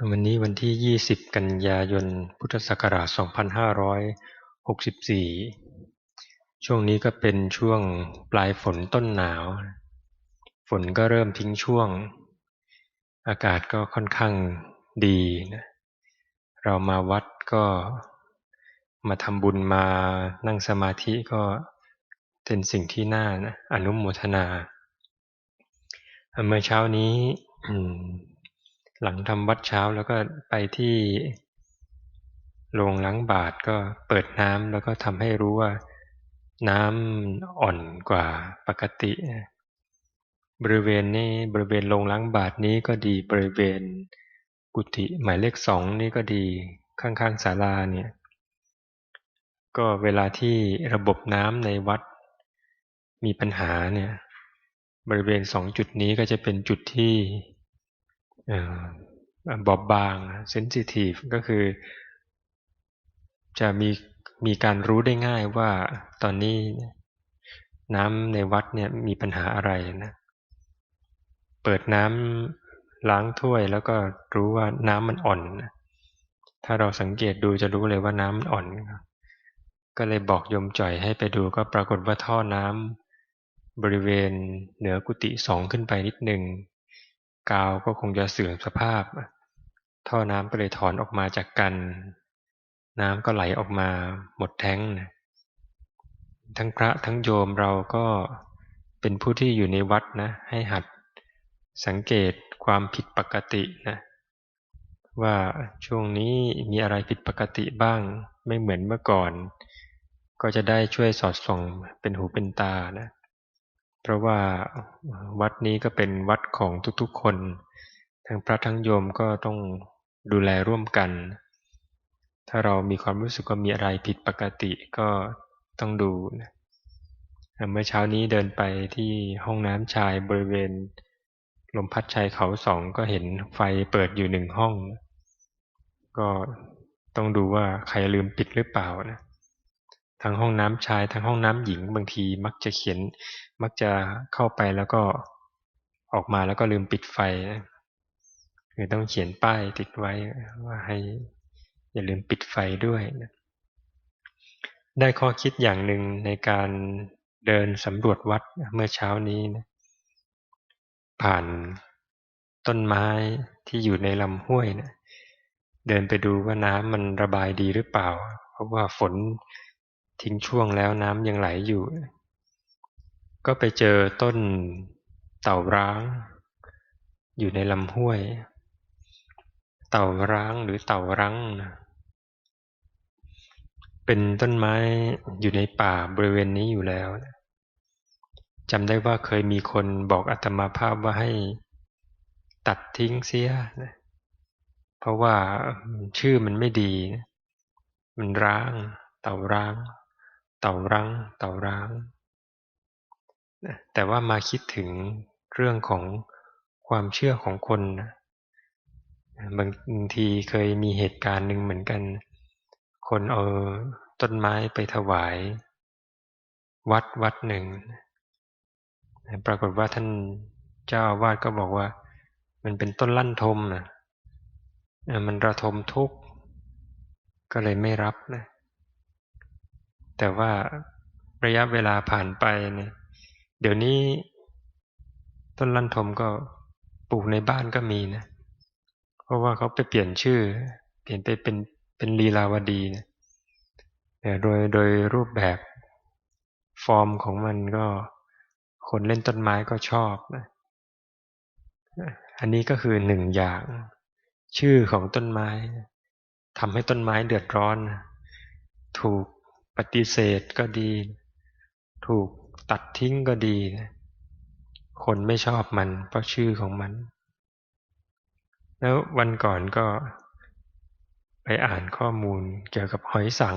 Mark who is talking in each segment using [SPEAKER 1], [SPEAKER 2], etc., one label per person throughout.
[SPEAKER 1] วันนี้วันที่ 20 กันยายน พุทธศักราช 2564 ช่วงนี้ก็เป็นช่วงปลายฝนต้นหนาว ฝนก็เริ่มทิ้งช่วง อากาศก็ค่อนข้างดีนะเรามาวัดก็มาทำบุญมานั่งสมาธิก็เป็นสิ่งที่น่านะอนุโมทนา เมื่อเช้านี้ หลังทำวัดเช้าแล้วก็ไปที่โรงล้างบาทก็เปิดน้ำแล้วก็ทำให้รู้ว่าน้ำอ่อนกว่าปกติ บริเวณนี้บริเวณโรงล้างบาทนี้ก็ดีบริเวณกุฏิหมายเลขสองนี่ก็ดีข้างๆศาลาเนี่ยก็เวลาที่ระบบน้ำในวัดมีปัญหาเนี่ยบริเวณสองจุดนี้ก็จะเป็นจุดที่ บอบบางเซนซิทีฟก็คือ จะมีมีการรู้ได้ง่ายว่าตอนนี้น้ำในวัดเนี่ยมีปัญหาอะไรนะเปิดน้ำล้างถ้วยแล้วก็รู้ว่าน้ำมันอ่อนถ้าเราสังเกตดูจะรู้เลยว่าน้ำมันอ่อน ก็เลยบอกยมจ่อยให้ไปดูก็ปรากฏว่าท่อน้ำบริเวณเหนือกุฏิสองขึ้นไปนิดหนึ่ง กาวก็คงจะเสื่อมสภาพ ท่อน้ำก็เลยถอนออกมาจากกัน น้ำก็ไหลออกมาหมดแท้ง ทั้งพระทั้งโยมเราก็เป็นผู้ที่อยู่ในวัดนะ ให้หัดสังเกตความผิดปกตินะ ว่าช่วงนี้มีอะไรผิดปกติบ้าง ไม่เหมือนเมื่อก่อน ก็จะได้ช่วยสอดส่องเป็นหูเป็นตานะ เพราะว่าวัดนี้ก็เป็นวัดของทุกๆคน ทั้งพระทั้งโยมก็ต้องดูแลร่วมกัน ถ้าเรามีความรู้สึกว่ามีอะไรผิดปกติก็ต้องดูนะเมื่อเช้านี้เดินไปที่ห้องน้ำชายบริเวณ ลมพัดชายเขาสองก็เห็นไฟเปิดอยู่หนึ่งห้อง ก็ต้องดูว่าใครลืมปิดหรือเปล่านะ ทั้งห้องน้ำชายทั้งห้องน้ำหญิงบางทีมักจะเขียน มักจะเข้าไปแล้วก็ออกมาแล้วก็ลืมปิดไฟคือต้องเขียนป้ายติดไว้ว่าให้อย่าลืมปิดไฟด้วยนะได้ข้อคิดอย่างหนึ่งในการเดินสำรวจวัดเมื่อเช้านี้นะผ่านต้นไม้ที่อยู่ในลำห้วยนะเดินไปดูว่าน้ำมันระบายดีหรือเปล่า เพราะว่าฝน ทิ้งช่วงแล้วน้ำยังไหลอยู่ ก็ไปเจอต้นเต่าร้าง อยู่ในลำห้วย เต่าร้างหรือเต่ารังนะเป็นต้นไม้อยู่ในป่าบริเวณนี้อยู่แล้วจำได้ว่าเคยมีคนบอกอัตมาภาพว่าให้ตัดทิ้งเสียนะเพราะว่าชื่อมันไม่ดี มันร้าง เต่าร้าง เต่ารังเต่าร้างแต่ว่ามาคิดถึงเรื่องของความเชื่อของคนนะบางทีเคยมีเหตุการณ์หนึ่งเหมือนกัน คนเอาต้นไม้ไปถวาย วัดวัดหนึ่ง ปรากฏว่าท่านเจ้าอาวาสก็บอกว่า มันเป็นต้นลั่นทมนะมันระทมทุกข์ ก็เลยไม่รับนะ แต่ว่าระยะเวลาผ่านไปเนี่ย เดี๋ยวนี้ต้นลั่นทมก็ปลูกในบ้านก็มีนะ เพราะว่าเขาไปเปลี่ยนชื่อ เปลี่ยนไปเป็นเป็นลีลาวดีนะโดยโดยรูปแบบฟอร์มของมันก็คนเล่นต้นไม้ก็ชอบนะอันนี้ก็คือหนึ่งอย่าง ชื่อของต้นไม้ทำให้ต้นไม้เดือดร้อน ถูก ปฏิเสธก็ดี ถูกตัดทิ้งก็ดี คนไม่ชอบมัน เพราะชื่อของมัน แล้ววันก่อนก็ไปอ่านข้อมูลเกี่ยวกับหอยสัง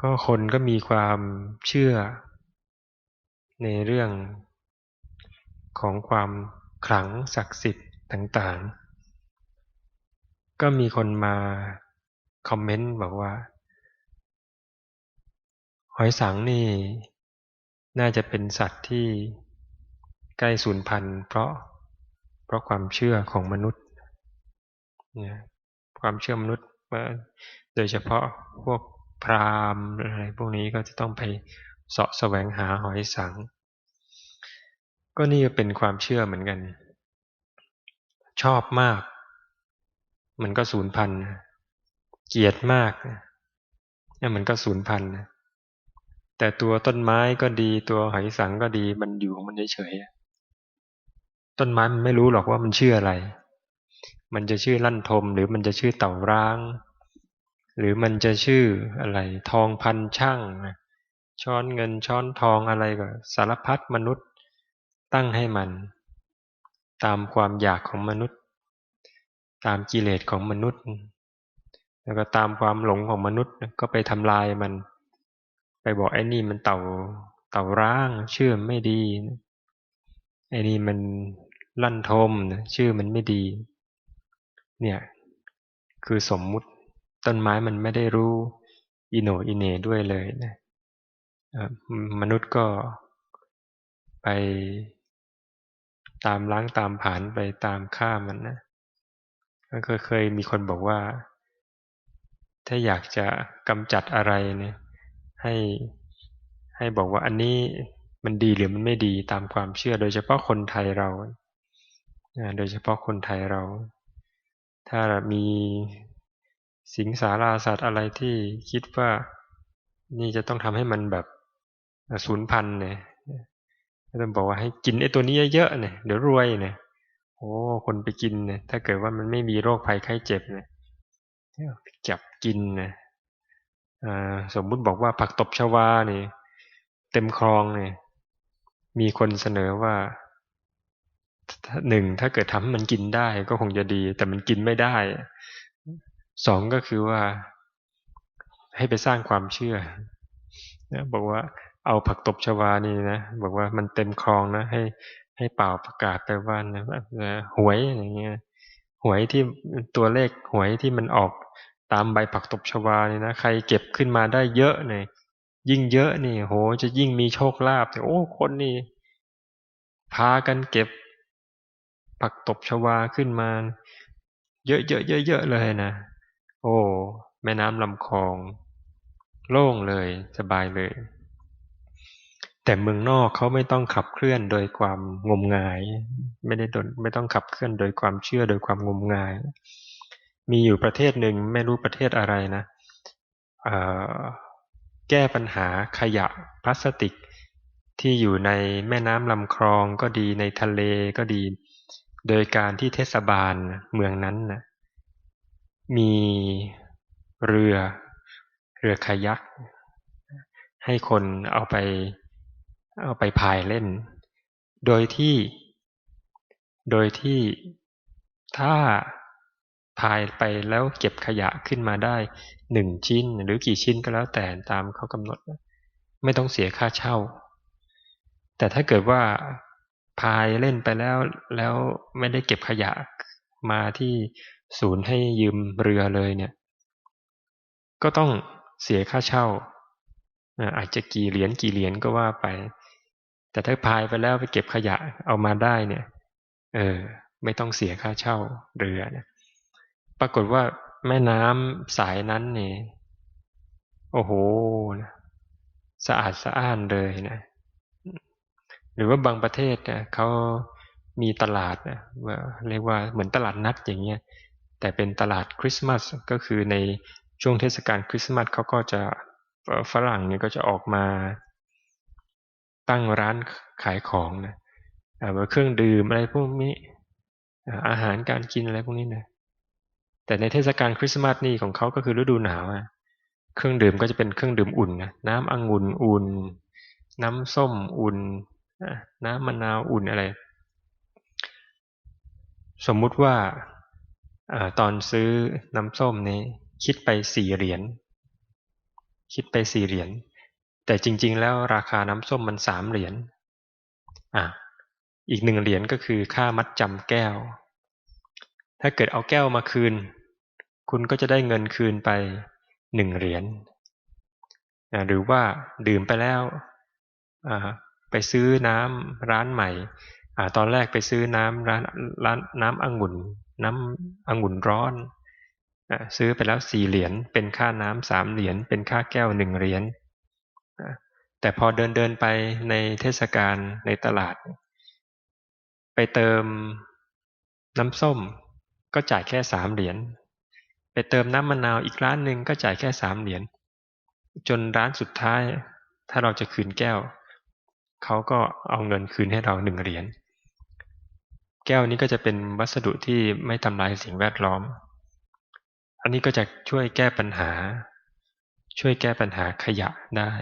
[SPEAKER 1] ก็คนก็มีความเชื่อ ในเรื่องของความขลังศักดิ์สิทธิ์ต่างๆ ก็มีคนมาคอมเมนต์บอกว่า หอยสังนี่ น่าจะเป็นสัตว์ที่ใกล้สูญพันธุ์ เพราะเพราะความเชื่อของมนุษย์เนี่ยความเชื่อมนุษย์โดยเฉพาะพวกพราหมณ์อะไรพวกนี้ก็จะต้องไปเสาะแสวงหาหอยสัง ก็นี่เป็นความเชื่อเหมือนกัน ชอบมาก มันก็สูญพันธุ์เกลียดมากเนี่ยมันก็สูญพันธุ์ แต่ตัวต้นไม้ก็ดีตัวหอยสังก็ดีมันอยู่ของมันเฉยๆต้นไม้มันไม่รู้หรอกว่ามันชื่ออะไร มันจะชื่อลั่นทม หรือมันจะชื่อเต่าร้าง หรือมันจะชื่ออะไร ทองพันช่างช้อนเงินช้อนทองอะไรก็สารพัดมนุษย์ตั้งให้มัน ตามความอยากของมนุษย์ ตามกิเลสของมนุษย์ แล้วก็ตามความหลงของมนุษย์ก็ไปทำลายมัน ไปบอกไอ้นี่มันเต่าเต่าร้างชื่อไม่ดี ไอ้นี่มันลั่นทมชื่อมันไม่ดี เนี่ย คือสมมุติต้นไม้มันไม่ได้รู้อิโนอิเนด้วยเลยนะมนุษย์ก็ไปตามล้างตามผ่านไปตามฆ่ามันนะก็เคยมีคนบอกว่า ถ้าอยากจะกำจัดอะไรเนี่ย ให้ให้บอกว่าอันนี้มันดีหรือมันไม่ดีตามความเชื่อ โดยเฉพาะคนไทยเรา โดยเฉพาะคนไทยเรา ถ้ามีสิงสาราสัตว์อะไรที่คิดว่านี่จะต้องทำให้มันแบบศูนย์พันเนี่ยต้องบอกว่าให้กินไอ้ตัวนี้เยอะๆเนี่ยเดี๋ยวรวยเนี่ยโอ้คนไปกินเนี่ยถ้าเกิดว่ามันไม่มีโรคภัยไข้เจ็บเนี่ยจับกินเนี่ย สมมุติบอกว่าผักตบชวาเนี่ยเต็มคลองเนี่ย มีคนเสนอว่าหนึ่งถ้าเกิดทำมันกินได้ก็คงจะดี แต่มันกินไม่ได้สองก็คือว่า ให้ไปสร้างความเชื่อนะบอกว่าเอาผักตบชวานี่นะบอกว่ามันเต็มคลองนะให้ให้เป่าประกาศไปว่านะหวยอย่างเงี้ยหวยที่ตัวเลขหวยที่มันออก ตามใบผักตบชวาเนี่ยนะใครเก็บขึ้นมาได้เยอะเนี่ยยิ่งเยอะนี่โห จะยิ่งมีโชคลาภแต่โอ้คนนี่พากันเก็บ ผักตบชวาขึ้นมา เยอะๆเยอะๆเลยนะ โอ้แม่น้ำลำคลอง โล่งเลยสบายเลย แต่เมืองนอกเขาไม่ต้องขับเคลื่อนโดยความงมงาย ไม่ได้ดนไม่ต้องขับเคลื่อนโดยความเชื่อโดยความงมงาย มีอยู่ประเทศหนึ่งไม่รู้ประเทศอะไรนะแก้ปัญหาขยะพลาสติก ที่อยู่ในแม่น้ำลำคลองก็ดีในทะเลก็ดี โดยการที่เทศบาลเมืองนั้นนะมีเรือเรือคายัก ให้คนเอาไปเอาไปพายเล่น โดยที่ โดยที่ถ้า พายไปแล้วเก็บขยะขึ้นมาได้หนึ่งชิ้นหรือกี่ชิ้นก็แล้วแต่ตามเขากำหนด ไม่ต้องเสียค่าเช่า แต่ถ้าเกิดว่าพายเล่นไปแล้วแล้วไม่ได้เก็บขยะมาที่ศูนย์ให้ยืมเรือเลยเนี่ย ก็ต้องเสียค่าเช่า อาจจะกี่เหรียญกี่เหรียญก็ว่าไป แต่ถ้าพายไปแล้วไปเก็บขยะเอามาได้เนี่ย เออ ไม่ต้องเสียค่าเช่าเรือเนี่ย ปรากฏว่าแม่น้ำสายนั้นเนี่ยโอ้โหนะสะอาดสะอ้านเลยนะ หรือว่าบางประเทศเนี่ยเขามีตลาดนะเรียกว่าเหมือนตลาดนัดอย่างเงี้ยแต่เป็นตลาดคริสต์มาสก็คือในช่วงเทศกาลคริสต์มาสเขาก็จะฝรั่งเนี่ยก็จะออกมาตั้งร้านขายของนะเครื่องดื่มอะไรพวกนี้อาหารการกินอะไรพวกนี้นะ แต่ในเทศกาลคริสต์มาสนี่ของเขาก็คือฤดูหนาวเครื่องดื่มก็จะเป็นเครื่องดื่มอุ่นนะน้ำองุ่นอุ่น น้ำส้มอุ่นน้ำมะนาวอุ่นอะไร สมมุติว่าอตอนซื้อน้ำส้มนี้คิดไปสี่เหรียญคิดไปสี่เหรียญแต่จริง ๆ แล้วราคาน้ำส้มมันสามเหรียญอะอีกหนึ่งเหรียญก็คือค่ามัดจำแก้ว ถ้าเกิดเอาแก้วมาคืน คุณก็จะได้เงินคืนไปหนึ่งเหรียญหรือว่าดื่มไปแล้วไปซื้อน้ำร้านใหม่ตอนแรกไปซื้อน้ำร้านร้านน้ำองุ่น น้ำองุ่นร้อนซื้อไปแล้วสี่เหรียญเป็นค่าน้ำสามเหรียญเป็นค่าแก้วหนึ่งเหรียญแต่พอเดินเดินไปในเทศกาลในตลาด ไปเติมน้ำส้ม ก็จ่ายแค่สามเหรียญไปเติมน้ำมะนาวอีกร้านหนึ่งก็จ่ายแค่สามเหรียญจนร้านสุดท้าย ถ้าเราจะคืนแก้วเขาก็เอาเงินคืนให้เราหนึ่งเหรียญแก้วนี้ก็จะเป็นวัสดุที่ไม่ทำลายสิ่งแวดล้อม อันนี้ก็จะช่วยแก้ปัญหา ช่วยแก้ปัญหาขยะได้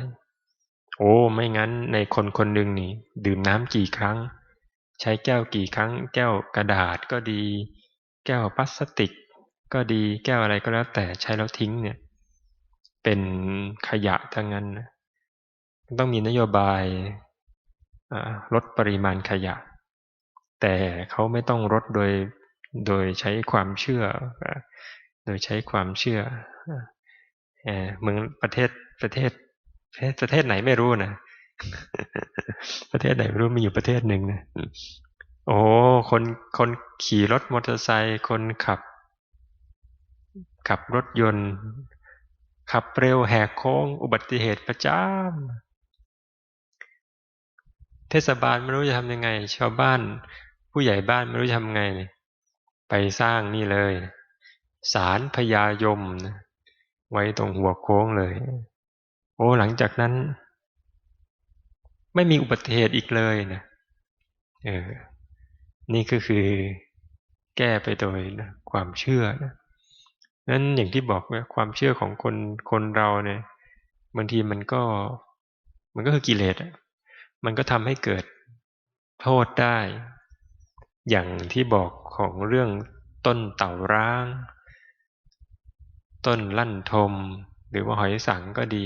[SPEAKER 1] โอ้ไม่งั้นในคนคนหนึ่งนี่ ดื่มน้ำกี่ครั้ง ใช้แก้วกี่ครั้ง แก้วกระดาษก็ดี แก้วพลาสติก ก็ดีแก้วอะไรก็แล้วแต่ใช้แล้วทิ้งเนี่ย เป็นขยะทั้งนั้นต้องมีนโยบายลดปริมาณขยะ แต่เขาไม่ต้องลดโดยโดยใช้ความเชื่อ โดยใช้ความเชื่อเมืองประเทศประเทศประเทศไหนไม่รู้นะประเทศไหนไม่รู้มีอยู่ประเทศหนึ่งนะ โอ้คนคนขี่รถมอเตอร์ไซค์คนขับ ขับรถยนต์ ขับเร็วแหกโค้ง อุบัติเหตุประจำเทศบาลไม่รู้จะทำยังไง ชาวบ้าน ผู้ใหญ่บ้านไม่รู้จะทำไง ไปสร้างนี่เลยศาลพญายมไว้ตรงหัวโค้งเลย โอ้หลังจากนั้น ไม่มีอุบัติเหตุอีกเลยนะเออ นี่ก็คือแก้ไปโดยนะความเชื่อนะนั้นอย่างที่บอกว่าความเชื่อของคนคนเราเนี่ยบางทีมันก็มันก็คือกิเลสอะมันก็ทำให้เกิดโทษได้ อย่างที่บอกของเรื่องต้นเต่าร้าง ต้นลั่นทม หรือว่าหอยสังก็ดี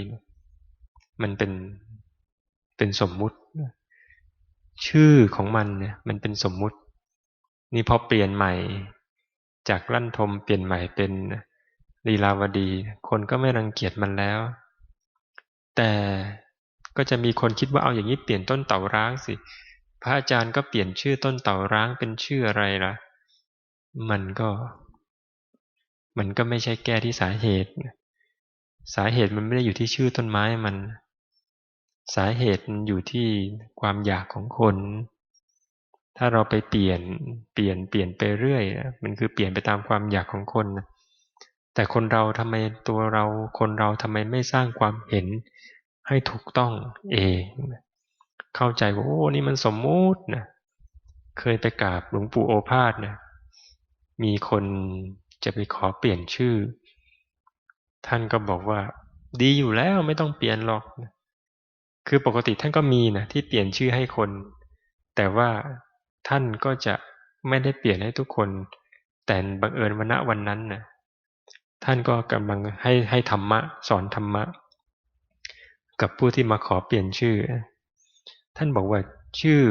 [SPEAKER 1] มันเป็นเป็นสมมุติ ชื่อของมันเนี่ยมันเป็นสมมุติ นี่พอเปลี่ยนใหม่ จากลั่นทมเปลี่ยนใหม่เป็นลีลาวดี คนก็ไม่รังเกียจมันแล้ว แต่ก็จะมีคนคิดว่าเอาอย่างนี้เปลี่ยนต้นเต่าร้างสิ พระอาจารย์ก็เปลี่ยนชื่อต้นเต่าร้างเป็นชื่ออะไรล่ะ มันก็ มันก็ไม่ใช่แก้ที่สาเหตุ สาเหตุมันไม่ได้อยู่ที่ชื่อต้นไม้มัน สาเหตุมันอยู่ที่ความอยากของคน ถ้าเราไปเปลี่ยนเปลี่ยนเปลี่ยนไปเรื่อยมันคือเปลี่ยนไปตามความอยากของคนแต่คนเราทำไมตัวเราคนเราทำไมไม่สร้างความเห็นให้ถูกต้องเองเข้าใจว่าโอ้นี่มันสมมุตินะเคยไปกราบหลวงปู่โอภาสนะมีคนจะไปขอเปลี่ยนชื่อ ท่านก็บอกว่า ดีอยู่แล้วไม่ต้องเปลี่ยนหรอกคือปกติท่านก็มีนะที่เปลี่ยนชื่อให้คน แต่ว่า ท่านก็จะไม่ได้เปลี่ยนให้ทุกคน แต่บังเอิญวันณวันนั้นนะ่ะท่านก็กำลังให้ให้ธรรมะสอนธรรมะ กับผู้ที่มาขอเปลี่ยนชื่อ ท่านบอกว่าชื่อ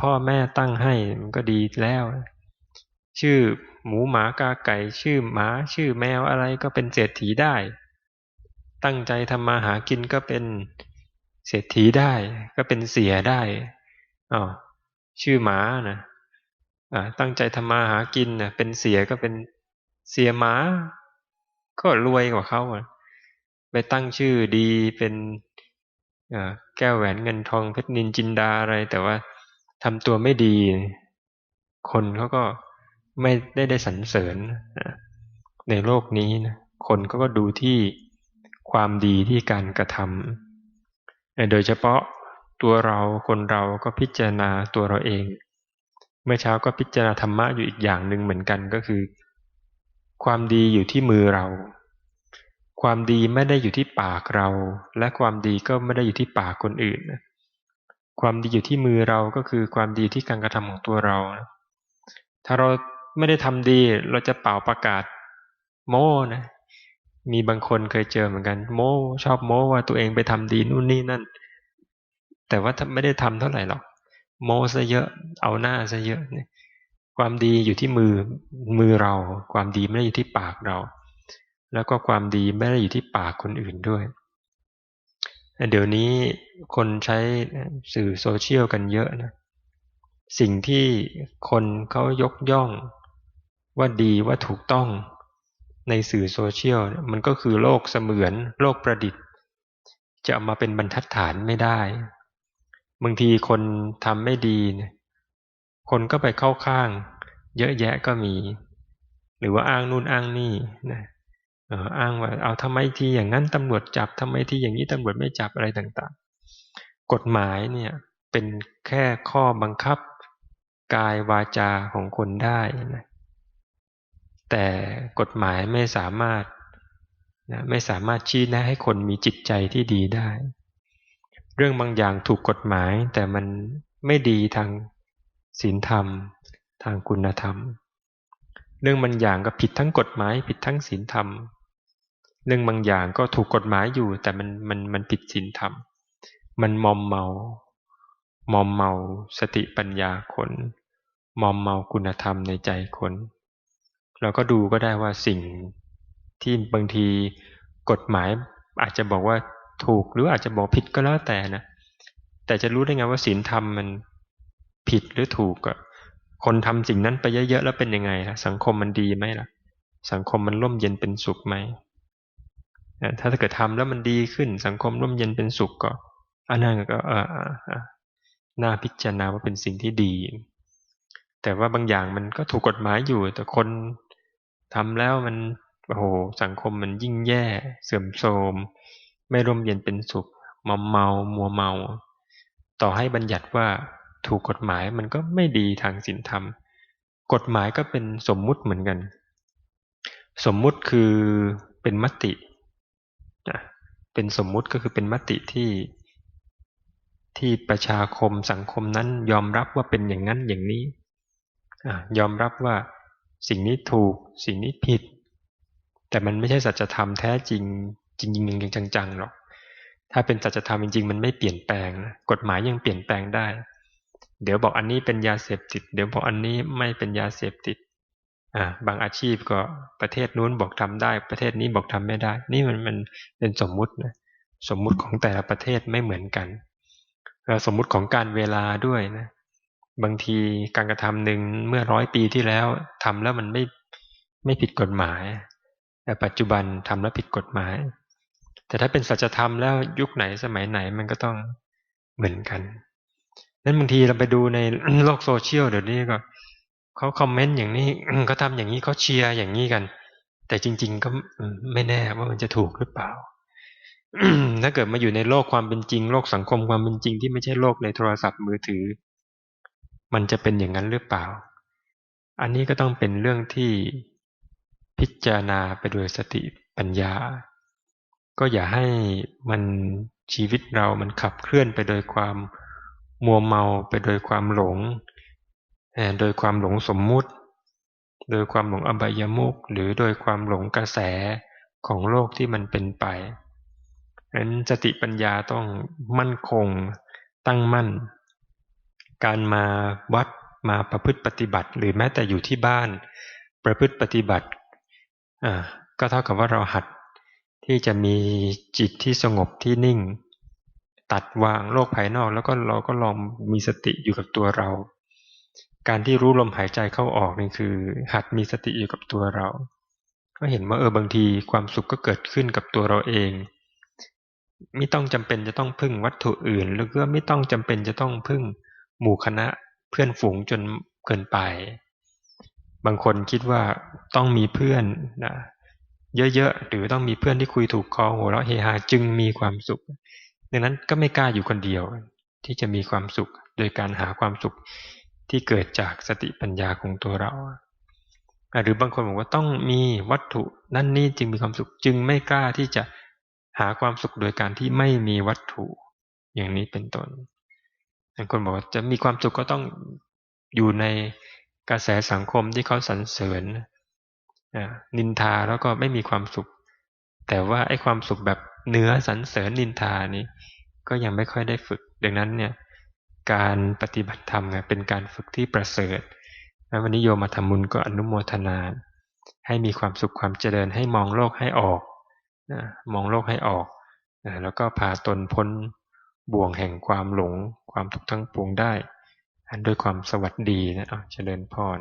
[SPEAKER 1] พ่อแม่ตั้งให้มันก็ดีแล้ว ชื่อหมูหมากาไก่ ชื่อหมา ชื่อแมวอะไรก็เป็นเศรษฐีได้ ตั้งใจทำมาหากินก็เป็นเศรษฐีได้ ก็เป็นเสียได้อ๋อ ชื่อหมานะอ่าตั้งใจทำมาหากินนะเป็นเสียก็เป็นเสียหมา ก็รวยกว่าเขาอะไปตั้งชื่อดีเป็นแก้วแหวนเงินทองเพชรนินจินดาอะไร แต่ว่าทำตัวไม่ดี คนเขาก็ไม่ได้ได้สรรเสริญในโลกนี้นะคนก็ก็ดูที่ความดีที่การกระทำโดยเฉพาะ ตัวเราคนเราก็พิจารณาตัวเราเอง เมื่อเช้าก็พิจารณาธรรมะอยู่อีกอย่างหนึ่งเหมือนกันก็คือ ความดีอยู่ที่มือเรา ความดีไม่ได้อยู่ที่ปากเรา และความดีก็ไม่ได้อยู่ที่ปากคนอื่น ความดีอยู่ที่มือเราก็คือความดีที่การกระทำของตัวเรา ถ้าเราไม่ได้ทำดีเราจะเป่าประกาศโม้นะมีบางคนเคยเจอเหมือนกัน โม้ชอบโม้ว่าตัวเองไปทำดีนู่นนี่นั่น แต่ว่าไม่ได้ทำเท่าไหร่หรอก โมซะเยอะเอาหน้าซะเยอะความดีอยู่ที่มือมือเรา ความดีไม่ได้อยู่ที่ปากเรา แล้วก็ความดีไม่ได้อยู่ที่ปากคนอื่นด้วย เดี๋ยวนี้คนใช้สื่อโซเชียลกันเยอะนะสิ่งที่คนเขายกย่อง ว่าดีว่าถูกต้องในสื่อโซเชียลมันก็คือโลกเสมือนโลกประดิษฐ์ จะเอามาเป็นบรรทัดฐานไม่ได้ บางทีคนทำไม่ดี คนก็ไปเข้าข้าง เยอะแยะก็มี หรือว่าอ้างนู่นอ้างนี่นะอ้างว่าเอาทำไมทีอย่างนั้นตำรวจจับทำไมทีอย่างนี้ตำรวจไม่จับอะไรต่างๆ กฎหมายเนี่ยเป็นแค่ข้อบังคับกายวาจาของคนได้นะแต่กฎหมายไม่สามารถนะไม่สามารถชี้แนะให้คนมีจิตใจที่ดีได้ เรื่องบางอย่างถูกกฎหมาย แต่มันไม่ดีทางศีลธรรม ทางคุณธรรม เรื่องบางอย่างก็ผิดทั้งกฎหมาย ผิดทั้งศีลธรรม เรื่องบางอย่างก็ถูกกฎหมายอยู่ แต่มันมันมันผิดศีลธรรม มันมอมเมามอมเมาสติปัญญาคนมอมเมาคุณธรรมในใจคน เราก็ดูก็ได้ว่าสิ่งที่บางทีกฎหมายอาจจะบอกว่า ถูกหรืออาจจะบอกผิดก็แล้วแต่นะแต่จะรู้ได้ไงว่าศีลธรรมมันผิดหรือถูกอะคนทำสิ่งนั้นไปเยอะๆแล้วเป็นยังไงล่ะสังคมมันดีไหมล่ะ สังคมมันร่มเย็นเป็นสุขไหมถ้าถ้าเกิดทำแล้วมันดีขึ้น สังคมร่มเย็นเป็นสุขก็อันนั้นก็เออน่าพิจารณาว่าเป็นสิ่งที่ดี แต่ว่าบางอย่างมันก็ถูกกฎหมายอยู่ แต่คนทำแล้วมันโอ้โหสังคมมันยิ่งแย่ เสื่อมโทรม ไม่ร่มเย็นเป็นสุขมอมเมา มัวเมา ต่อให้บัญญัติว่าถูกกฎหมายมันก็ไม่ดีทางศีลธรรม กฎหมายก็เป็นสมมุติเหมือนกัน สมมุติคือเป็นมติ เป็นสมมุติก็คือเป็นมติที่ ที่ประชาคมสังคมนั้นยอมรับว่าเป็นอย่างนั้นอย่างนี้ ยอมรับว่าสิ่งนี้ถูกสิ่งนี้ผิด แต่มันไม่ใช่สัจธรรมแท้จริง จริงๆจังๆหรอก ถ้าเป็นสัจธรรมจริงๆ มันไม่เปลี่ยนแปลงกฎหมายยังเปลี่ยนแปลงได้ เดี๋ยวบอกอันนี้เป็นยาเสพติด เดี๋ยวบอกอันนี้ไม่เป็นยาเสพติดอ่าบางอาชีพก็ประเทศนู้นบอกทำได้ ประเทศนี้บอกทำไม่ได้ นี่มันมันเป็นสมมุตินะสมมุติของแต่ละประเทศไม่เหมือนกันแล้วสมมุติของการเวลาด้วยนะบางทีการกระทำหนึ่งเมื่อร้อยปีที่แล้วทำแล้วมันไม่ไม่ผิดกฎหมาย แต่ปัจจุบันทำแล้วผิดกฎหมาย แต่ถ้าเป็นสัจธรรมแล้วยุคไหนสมัยไหนมันก็ต้องเหมือนกันนั้นบางทีเราไปดูในโลกโซเชียลเดี๋ยวนี้ก็เขาคอมเมนต์อย่างนี้เขาทาอย่างนี้เขาเชียร์อย่างนี้กัน แต่จริง ๆ ก็ไม่แน่ว่ามันจะถูกหรือเปล่าถ้าเกิดมาอยู่ในโลกความเป็นจริง โลกสังคมความเป็นจริงที่ไม่ใช่โลกในโทรศัพท์มือถือ มันจะเป็นอย่างนั้นหรือเปล่า อันนี้ก็ต้องเป็นเรื่องที่พิจารณาไปโดยสติปัญญา ก็อย่าให้มันชีวิตเรามันขับเคลื่อนไปโดยความมัวเมาไปโดยความหลง โดยความหลงสมมุติ โดยความหลงอบายมุกหรือโดยความหลงกระแสของโลกที่มันเป็นไปนั้นสติปัญญาต้องมั่นคงตั้งมั่น การมาวัดมาประพฤติปฏิบัติ หรือแม้แต่อยู่ที่บ้าน ประพฤติปฏิบัติก็เท่ากับว่าเราหัด ที่จะมีจิตที่สงบที่นิ่ง ตัดวางโลกภายนอกแล้วก็เราก็ลองมีสติอยู่กับตัวเรา การที่รู้ลมหายใจเข้าออกนี่คือ หัดมีสติอยู่กับตัวเรา ก็เห็นว่าเออบางทีความสุขก็เกิดขึ้นกับตัวเราเอง ไม่ต้องจำเป็นจะต้องพึ่งวัตถุอื่นหรือก็ไม่ต้องจำเป็นจะต้องพึ่งหมู่คณะเพื่อนฝูงจนเกินไป บางคนคิดว่าต้องมีเพื่อนนะ เยอะๆ หรือต้องมีเพื่อนที่คุยถูกคอหัวเราะเฮฮาจึงมีความสุข ดังนั้นก็ไม่กล้าอยู่คนเดียว ที่จะมีความสุขโดยการหาความสุขที่เกิดจากสติปัญญาของตัวเรา หรือบางคนบอกว่าต้องมีวัตถุนั่นนี่จึงมีความสุขจึงไม่กล้าที่จะหาความสุขโดยการที่ไม่มีวัตถุ อย่างนี้เป็นต้นบางคนบอกว่าจะมีความสุขก็ต้องอยู่ในกระแสสังคมที่เขาสรรเสริญ นินทาแล้วก็ไม่มีความสุข แต่ว่าไอ้ความสุขแบบเนื้อสรรเสริญนินทานี้ ก็ยังไม่ค่อยได้ฝึก ดังนั้นเนี่ยการปฏิบัติธรรมเป็นการฝึกที่ประเสริฐแล้ววันนี้โยมาทำมุญก็อนุโมทนา ให้มีความสุขความเจริญให้มองโลกให้ออกนะมองโลกให้ออกนะแล้วก็พาตนพ้นบ่วงแห่งความหลง ความทุกข์ทั้งปวงได้ด้วยความสวัสดีนะเจริญพร